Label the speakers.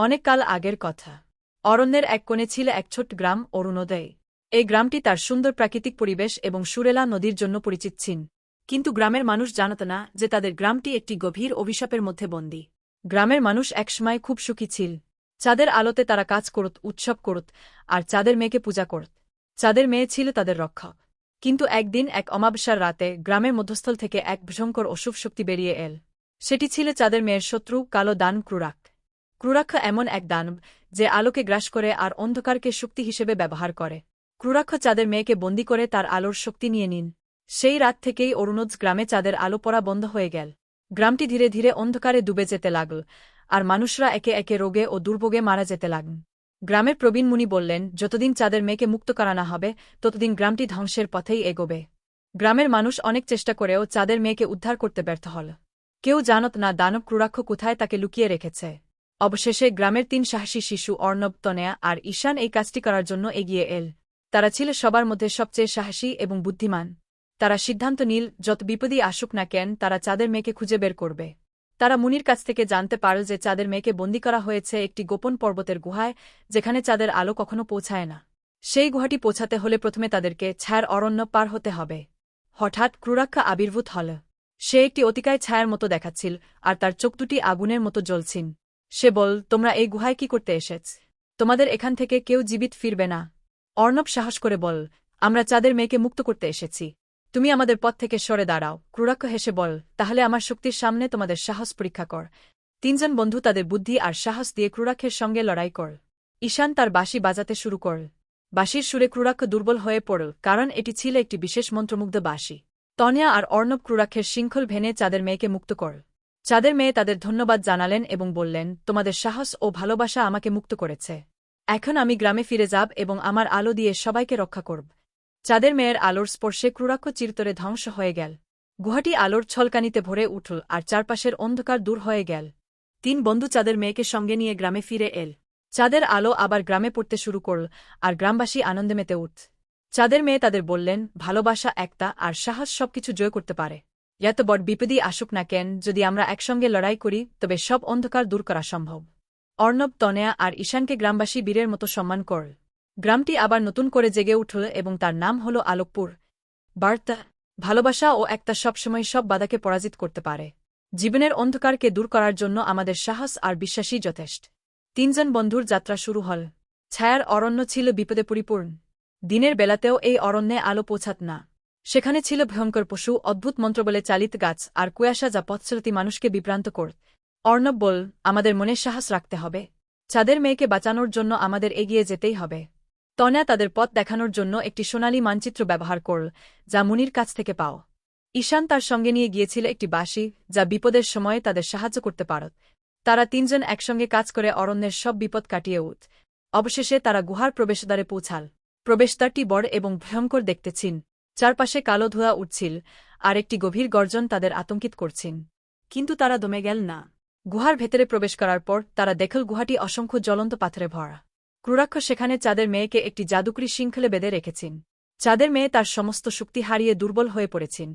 Speaker 1: অনেক কাল আগের কথা। অরণ্যের এক কোণে ছিল এক ছোট গ্রাম অরুণোদয়। এই গ্রামটি তার সুন্দর প্রাকৃতিক পরিবেশ এবং সুরেলা নদীর জন্য পরিচিত ছিন কিন্তু গ্রামের মানুষ জানত না যে তাদের গ্রামটি একটি গভীর অভিশাপের মধ্যে বন্দী। গ্রামের মানুষ একসময় খুব সুখী ছিল। চাঁদের আলোতে তারা কাজ করত, উৎসব করত আর চাঁদের মেয়েকে পূজা করত। চাঁদের মেয়ে ছিল তাদের রক্ষক। কিন্তু একদিন এক অমাবস্যার রাতে গ্রামের মধ্যস্থল থেকে এক ভয়ঙ্কর অশুভ শক্তি বেরিয়ে এল। সেটি ছিল চাঁদের মেয়ের শত্রু কালো দান ক্রুরাক। ক্রুরাক্ষ এমন এক দানব যে আলোকে গ্রাস করে আর অন্ধকারকে শক্তি হিসেবে ব্যবহার করে। ক্রুরাক্ষ চাঁদের মেয়েকে বন্দি করে তার আলোর শক্তি নিয়ে নিন। সেই রাত থেকেই অরুণোজ গ্রামে চাঁদের আলো পড়া বন্ধ হয়ে গেল। গ্রামটি ধীরে ধীরে অন্ধকারে ডুবে যেতে লাগল, আর মানুষরা একে একে রোগে ও দুর্ভোগে মারা যেতে লাগল। গ্রামের প্রবীণ মুনি বললেন, যতদিন চাঁদের মেয়েকে মুক্ত করা না হবে, ততদিন গ্রামটি ধ্বংসের পথেই এগোবে। গ্রামের মানুষ অনেক চেষ্টা করেও চাঁদের মেয়েকে উদ্ধার করতে ব্যর্থ হল। কেউ জানত না দানব ক্রুরাক্ষ কোথায় তাকে লুকিয়ে রেখেছে। অবশেষে গ্রামের তিন সাহসী শিশু অর্ণব, তনেয়া আর ঈশান এই কাজটি করার জন্য এগিয়ে এল। তারা ছিল সবার মধ্যে সবচেয়ে সাহসী এবং বুদ্ধিমান। তারা সিদ্ধান্ত নীল, যত বিপদই আসুক না কেন, তারা চাঁদের মেয়েকে খুঁজে বের করবে। তারা মুনির কাছ থেকে জানতে পারল যে চাঁদের মেয়েকে বন্দি করা হয়েছে একটি গোপন পর্বতের গুহায়, যেখানে চাঁদের আলো কখনো পৌঁছায় না। সেই গুহাটি পৌঁছাতে হলে প্রথমে তাদেরকে ছায়ার অরণ্য পার হতে হবে। হঠাৎ ক্রুরাক্ষা আবির্ভূত হল। সে একটি অতিকায় ছায়ার মতো দেখাচ্ছিল, আর তার চোখ দুটি আগুনের মতো জ্বলছিল। সে বল, তোমরা এই গুহায় কি করতে এসেছ? তোমাদের এখান থেকে কেউ জীবিত ফিরবে না। অর্ণব সাহস করে বল, আমরা চাঁদের মেয়েকে মুক্ত করতে এসেছি। তুমি আমাদের পথ থেকে সরে দাঁড়াও। ক্রুরাক্ষ হেসে বল, তাহলে আমার শক্তির সামনে তোমাদের সাহস পরীক্ষা কর। তিনজন বন্ধু তাদের বুদ্ধি আর সাহস দিয়ে ক্রুরাক্ষের সঙ্গে লড়াই কর। ঈশান তার বাঁশি বাজাতে শুরু কর। বাঁশির সুরে ক্রুরাক্ষ দুর্বল হয়ে পড়ল, কারণ এটি ছিল একটি বিশেষ মন্ত্রমুগ্ধ বাঁশি। তনিয়া আর অর্ণব ক্রুরাক্ষের শৃঙ্খল ভেনে চাঁদের মেয়েকে মুক্ত কর। চাঁদের মেয়ে তাদের ধন্যবাদ জানালেন এবং বললেন, তোমাদের সাহস ও ভালোবাসা আমাকে মুক্ত করেছে। এখন আমি গ্রামে ফিরে যাব এবং আমার আলো দিয়ে সবাইকে রক্ষা করব। চাঁদের মেয়ের আলোর স্পর্শে ক্রুরাক্ষ চিরতরে ধ্বংস হয়ে গেল। গুহাটি আলোর ছলকানিতে ভরে উঠল আর চারপাশের অন্ধকার দূর হয়ে গেল। তিন বন্ধু চাঁদের মেয়েকে সঙ্গে নিয়ে গ্রামে ফিরে এল। চাঁদের আলো আবার গ্রামে পড়তে শুরু করল আর গ্রামবাসী আনন্দে মেতে উঠ চাঁদের মেয়ে তাদের বললেন, ভালোবাসা একতা আর সাহস সবকিছু জয় করতে পারে। এত বড় বিপদই আসুক না কেন, যদি আমরা একসঙ্গে লড়াই করি, তবে সব অন্ধকার দূর করা সম্ভব। অর্ণব, তনেয়া আর ঈশানকে গ্রামবাসী বীরের মতো সম্মান করল গ্রামটি আবার নতুন করে জেগে উঠল এবং তার নাম হল আলোকপুর। বার্তা, ভালোবাসা ও একটা সবসময় সব বাধাকে পরাজিত করতে পারে। জীবনের অন্ধকারকে দূর করার জন্য আমাদের সাহস আর বিশ্বাসই যথেষ্ট। তিনজন বন্ধুর যাত্রা শুরু হল। ছায়ার অরণ্য ছিল বিপদে পরিপূর্ণ। দিনের বেলাতেও এই অরণ্যে আলো পৌঁছাত না। সেখানে ছিল ভয়ঙ্কর পশু, অদ্ভুত মন্ত্র বলে চালিত গাছ আর কুয়াশা যা পথচলতি মানুষকে বিভ্রান্ত করত অর্ণব বল, আমাদের মনে সাহস রাখতে হবে। চাঁদের মেয়েকে বাঁচানোর জন্য আমাদের এগিয়ে যেতেই হবে। তনা তাদের পথ দেখানোর জন্য একটি সোনালী মানচিত্র ব্যবহার করল, যা মুনির কাছ থেকে পাও। ঈশান তার সঙ্গে নিয়ে গিয়েছিল একটি বাসি যা বিপদের সময়ে তাদের সাহায্য করতে পারত। তারা তিনজন একসঙ্গে কাজ করে অরণ্যের সব বিপদ কাটিয়ে উঠ। অবশেষে তারা গুহার প্রবেশদ্বারে পৌঁছাল। প্রবেশদ্বারটি বড় এবং ভয়ঙ্কর দেখতে ছিন চারপাশে কালো ধোয়া উঠছিল, আর একটি গভীর গর্জন তাদের আতঙ্কিত করছেন কিন্তু তারা দমে গেল না। গুহার ভেতরে প্রবেশ করার পর তারা দেখল গুহাটি অসংখ্য জ্বলন্ত পাথরে ভরা। ক্রুরাক্ষ সেখানে চাঁদের মেয়েকে একটি জাদুকরি শৃঙ্খলে বেঁধে রেখেছেন চাঁদের মেয়ে তার সমস্ত শক্তি হারিয়ে দুর্বল হয়ে পড়েছেন